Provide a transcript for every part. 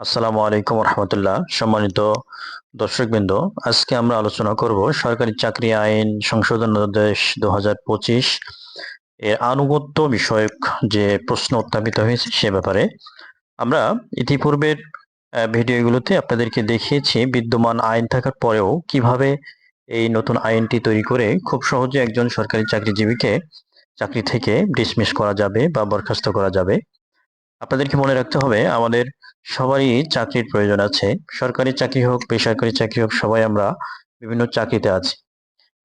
আসসালামু আলাইকুম রহমতুল্লাহ। সম্মানিত দর্শকবৃন্দ, আজকে আমরা আলোচনা করব সরকারি চাকরি আইন সংশোধন অধ্যাদেশ দুহাজার পঁচিশ এর আনুগত্য বিষয়ক যে প্রশ্ন উত্থাপিত হয়েছে সে ব্যাপারে। আমরা ইতিপূর্বের ভিডিওগুলোতে আপনাদেরকে দেখিয়েছি বিদ্যমান আইন থাকার পরেও কীভাবে এই নতুন আইনটি তৈরি করে খুব সহজে একজন সরকারি চাকরিজীবীকে চাকরি থেকে ডিসমিস করা যাবে বা বরখাস্ত করা যাবে। আপনাদেরকে মনে রাখতে হবে, আমাদের সবারই চাকরির প্রয়োজন আছে। সরকারি চাকরি হোক, বেসরকারি চাকরি হোক, সবাই আমরা বিভিন্ন চাকরিতে আছি।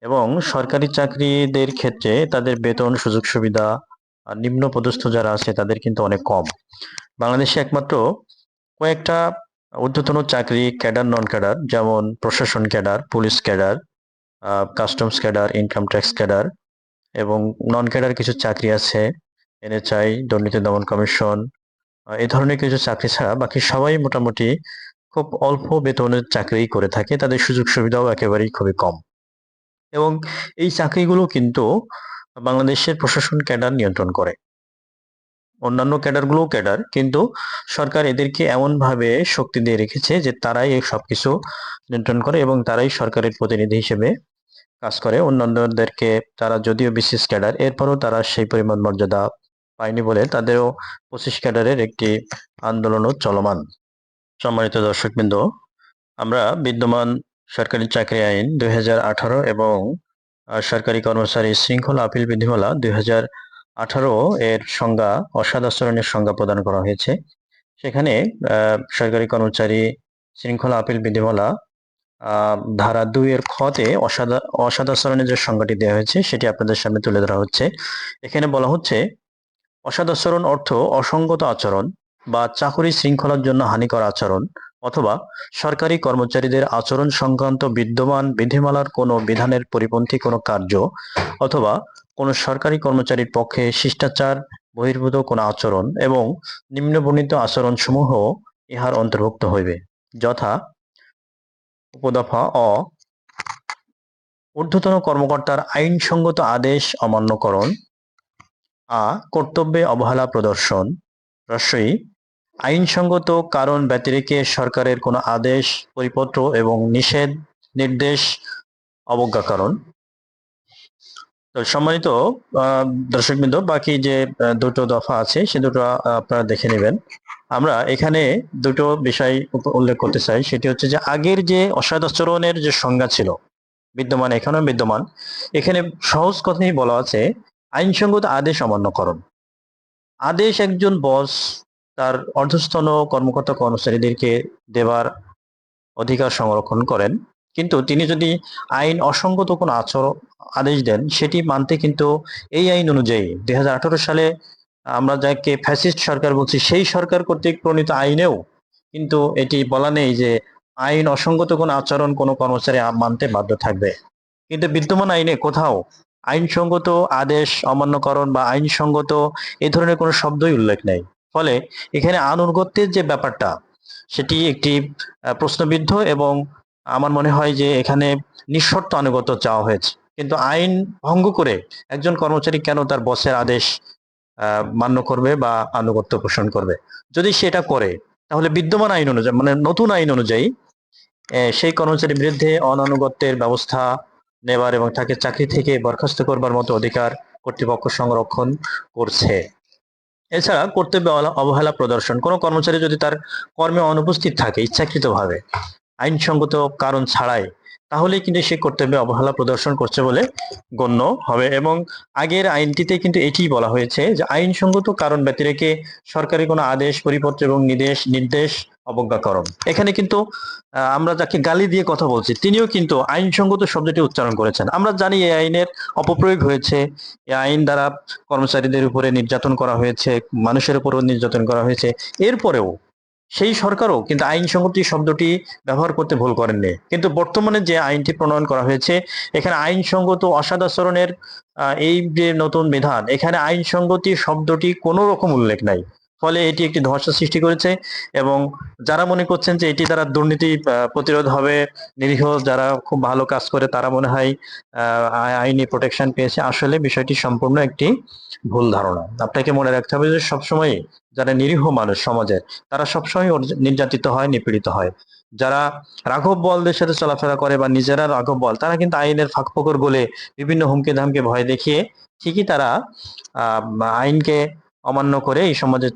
এবং সরকারি চাকরিদের ক্ষেত্রে তাদের বেতন, সুযোগ সুবিধা আর নিম্ন পদস্থ যারা আছে, তাদের কিন্তু অনেক কম। বাংলাদেশে একমাত্র কয়েকটা ঊর্ধ্বতন চাকরি ক্যাডার নন ক্যাডার যেমন প্রশাসন cadre, police cadre customs cadre income tax cadre এবং নন ক্যাডার কিছু চাকরি আছে, এনএচআই, দুর্নীতি দমন কমিশন এই ধরনের কিছু চাকরি ছাড়া বাকি সবাই মোটামুটি খুব অল্প বেতনের চাকরি করে থাকে। তাদের সুযোগ সুবিধাও একেবারেই খুবই কম। এবং এই চাকরিগুলো কিন্তু বাংলাদেশের প্রশাসন ক্যাডার নিয়ন্ত্রণ করে। অন্যান্য ক্যাডারগুলোও ক্যাডার, কিন্তু সরকার এদেরকে এমন ভাবে শক্তি দিয়ে রেখেছে যে তারাই এই সবকিছু নিয়ন্ত্রণ করে এবং তারাই সরকারের প্রতিনিধি হিসেবে কাজ করে। অন্যান্যদেরকে তারা যদিও বিশেষ ক্যাডার, এরপরও তারা সেই পরিমাণ মর্যাদা পায়নি বলে তাদেরও পঁচিশ ক্যাডারের একটি আন্দোলনও চলমান। সম্মানিত দর্শকবৃন্দ, আমরা বিদ্যমান সরকারি চাকরি আইন দু হাজার আঠারো এবং সরকারি কর্মচারী শৃঙ্খলা আপিল বিধিমালা দুই এর সংজ্ঞা অসৎ আচরণের সংজ্ঞা প্রদান করা হয়েছে। সেখানে সরকারি কর্মচারী শৃঙ্খলা আপিল বিধিমালা ধারা দুই এর খতে অসদা অসদাচরণের যে সংজ্ঞাটি দেওয়া হয়েছে সেটি আপনাদের সামনে তুলে ধরা হচ্ছে। এখানে বলা হচ্ছে অসদাচরণ অর্থ অসঙ্গত আচরণ বা চাকরি শৃঙ্খলার জন্য হানিকর আচরণ অথবা সরকারি কর্মচারীদের আচরণ সংক্রান্ত বিদ্যমান বিধিমালার কোনো বিধানের পরিপন্থী কোনো কার্য অথবা কোনো সরকারি কর্মচারীর পক্ষে শিষ্টাচার, বহির্ভূত কোনো আচরণ এবং নিম্নবর্ণিত আচরণ সমূহ ইহার অন্তর্ভুক্ত হইবে। যথা উপদফা অ, ঊর্ধ্বতন কর্মকর্তার আইনসঙ্গত আদেশ অমান্যকরণ আ, কর্তব্যে অবহেলা প্রদর্শন। রস্বই আইনসঙ্গত কারণ ব্যতিরেকে সরকারের কোনো আদেশ, পরিপত্র এবং নিষেধ, নির্দেশ অবজ্ঞাকরণ তো সম্মানিত দর্শকবৃন্দ, বাকি যে দুটো দফা আছে, সে দুটো আপনারা দেখে নেবেন। আমরা এখানে দুটো বিষয় উল্লেখ করতে চাই। সেটি হচ্ছে যে, আগের যে অসদাচরণের যে সংজ্ঞা ছিল, বিদ্যমান এখানেও বিদ্যমান, এখানে সহজ কথাই বলা আছে আইনসঙ্গত আদেশ অমান্যকরণ আদেশ একজন বস তার অর্ধস্থন কর্মকর্তা কর্মচারীদেরকে দেবার অধিকার সংরক্ষণ করেন। কিন্তু তিনি যদি আইন অসঙ্গত কোনো আচরণ আদেশ দেন, সেটি মানতে কিন্তু এই আইন অনুযায়ী দুই হাজার আঠারো সালে আমরা যাকে ফ্যাসিস্ট সরকার বলছি, সেই সরকার কর্তৃক প্রণীত আইনেও কিন্তু এটি বলা নেই যে আইন অসঙ্গত কোনো আচরণ কোনো কর্মচারী মানতে বাধ্য থাকবে। কিন্তু বিদ্যমান আইনে কোথাও আইনসঙ্গত আদেশ, অমান্যকরণ বা আইনসঙ্গত এ ধরনের কোনো শব্দই উল্লেখ নেই। ফলে এখানে আনুগত্যের যে ব্যাপারটা, সেটি একটি প্রশ্নবিদ্ধ এবং আমার মনে হয় যে এখানে নিঃশর্ত আনুগত্য চাওয়া হয়েছে। কিন্তু আইন ভঙ্গ করে একজন কর্মচারী কেন তার বসের আদেশ মান্য করবে বা আনুগত্য পোষণ করবে? যদি সেটা করে, তাহলে বিদ্যমান আইন অনুযায়ী মানে নতুন আইন অনুযায়ী সেই কর্মচারীর বিরুদ্ধে অনানুগত্যের ব্যবস্থা নেবার এবং তাকে চাকরি থেকে বরখাস্ত করবার মতো অধিকার কর্তৃপক্ষ সংরক্ষণ করছে। এছাড়া কর্তব্য অবহেলা- প্রদর্শন। কোনো কর্মচারী যদি তার কর্মে অনুপস্থিত থাকে ইচ্ছাকৃতভাবে, আইনসঙ্গত কারণ ছাড়াই তাহলে কিন্তু সে কর্তব্যে অবহেলা প্রদর্শন করছে বলে গণ্য হবে। এবং আগের আইনটিতে কিন্তু এটি বলা হয়েছে যে আইনসঙ্গত কারণ ব্যতিরেকে সরকারি কোনো আদেশ, পরিপত্র এবং নির্দেশ নির্দেশ অবজ্ঞাকরণ। এখানে কিন্তু আমরা যাকে গালি দিয়ে কথা বলছি, তিনিও কিন্তু আইনসঙ্গত শব্দটি উচ্চারণ করেছেন। আমরা জানি এই আইনের অপপ্রয়োগ হয়েছে। এই আইন দ্বারা কর্মচারীদের উপরে নির্যাতন করা হয়েছে, মানুষের উপরও নির্যাতন করা হয়েছে। এরপরেও সেই সরকারও কিন্তু আইনসঙ্গত শব্দটি ব্যবহার করতে ভুল করেননি। কিন্তু বর্তমানে যে আইনটি প্রণয়ন করা হয়েছে, এখানে আইনসঙ্গত অসদাচরণের এই যে নতুন বিধান, এখানে আইনসঙ্গতি শব্দটি কোনো রকম উল্লেখ নাই। ফলে এটি একটি ধর্ষা সৃষ্টি করেছে এবং যারা মনে করছেন যে এটি দ্বারা দুর্নীতি প্রতিরোধ হবে, নিরীহ যারা খুব ভালো কাজ করে তারা মনে হয় আইনি প্রোটেকশন পেয়েছে, আসলে বিষয়টি সম্পূর্ণ একটি ভুল ধারণা। আপনাকে মনে রাখতে হবে যে সবসময় যারা নিরীহ মানুষ সমাজের তারা সবসময় নির্যাতিত হয়, নিপীড়িত হয়। যারা রাঘব বলদের সাথে চলাফেরা করে বা নিজেরা রাঘব বল, তারা কিন্তু আইনের ফাঁকফোকর বলে বিভিন্ন হুমকি ধামকে ভয় দেখিয়ে ঠিকই তারা আইনকে অমান্য করে এই সমাজে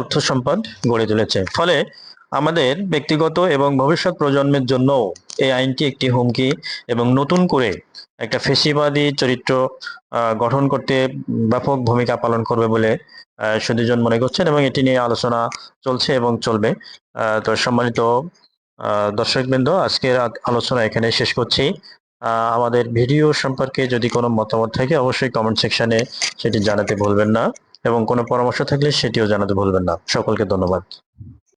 অর্থ সম্পদ গড়ে তুলেছে। ফলে আমাদের ব্যক্তিগত এবং ভবিষ্যৎ প্রজন্মের জন্য এই আইনটি একটি হুমকি এবং নতুন করে একটা ফেসিবাদী চরিত্র গঠন করতে ব্যাপক ভূমিকা পালন করবে বলে আহ, সুধীজন মনে করছেন এবং এটি নিয়ে আলোচনা চলছে এবং চলবে। তো সম্মানিত দর্শকবৃন্দ আজকের আলোচনা এখানে শেষ করছি। আমাদের ভিডিও সম্পর্কে যদি কোনো মতামত থাকে অবশ্যই কমেন্ট সেকশনে সেটি জানাতে ভুলবেন না এবং কোনো পরামর্শ থাকলে সেটিও জানাতে ভুলবেন না। সকলকে ধন্যবাদ।